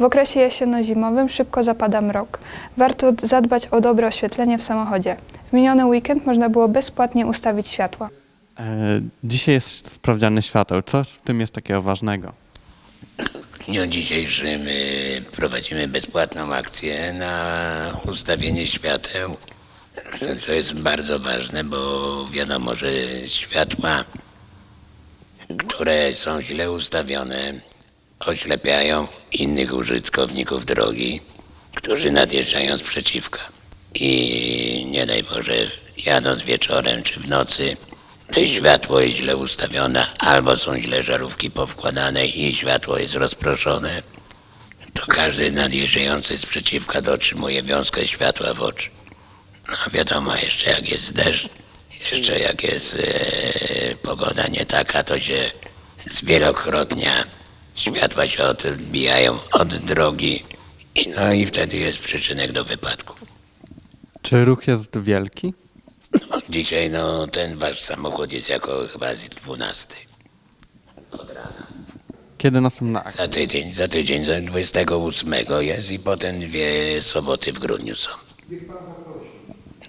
W okresie jesienno-zimowym szybko zapada mrok. Warto zadbać o dobre oświetlenie w samochodzie. W miniony weekend można było bezpłatnie ustawić światła. E, dzisiaj jest sprawdziany świateł. Co w tym jest takiego ważnego? W dniu dzisiejszym y, prowadzimy bezpłatną akcję na ustawienie świateł. To jest bardzo ważne, bo wiadomo, że światła, które są źle ustawione, oślepiają innych użytkowników drogi, którzy nadjeżdżają z przeciwka. I nie daj Boże, jadąc wieczorem czy w nocy, to światło jest źle ustawione, albo są źle żarówki powkładane i światło jest rozproszone, to każdy nadjeżdżający z przeciwka dotrzymuje wiązkę światła w oczy. No wiadomo, jeszcze jak jest deszcz, jeszcze jak jest e, pogoda nie taka, to się zwielokrotnia światła się odbijają od drogi i no i wtedy jest przyczynek do wypadków. Czy ruch jest wielki? Dzisiaj no ten wasz samochód jest jako chyba z 12 od rana. Kiedy następna akcja? Za tydzień, za tydzień, za 28 jest i potem dwie soboty w grudniu są.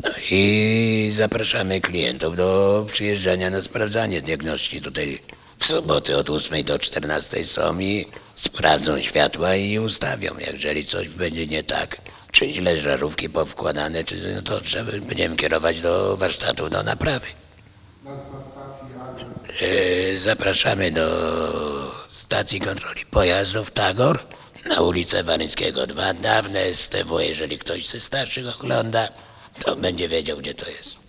No i zapraszamy klientów do przyjeżdżania na sprawdzanie diagności. Tutaj w soboty od 8 do 14 są i sprawdzą światła i ustawią. Jeżeli coś będzie nie tak, czy źle żarówki powkładane, czy no to trzeba, będziemy kierować do warsztatu do naprawy. E, Zapraszamy do stacji kontroli pojazdów Tagor na ulicę Waryńskiego 2. Dawne STW, jeżeli ktoś ze starszych ogląda, to będzie wiedział, gdzie to jest.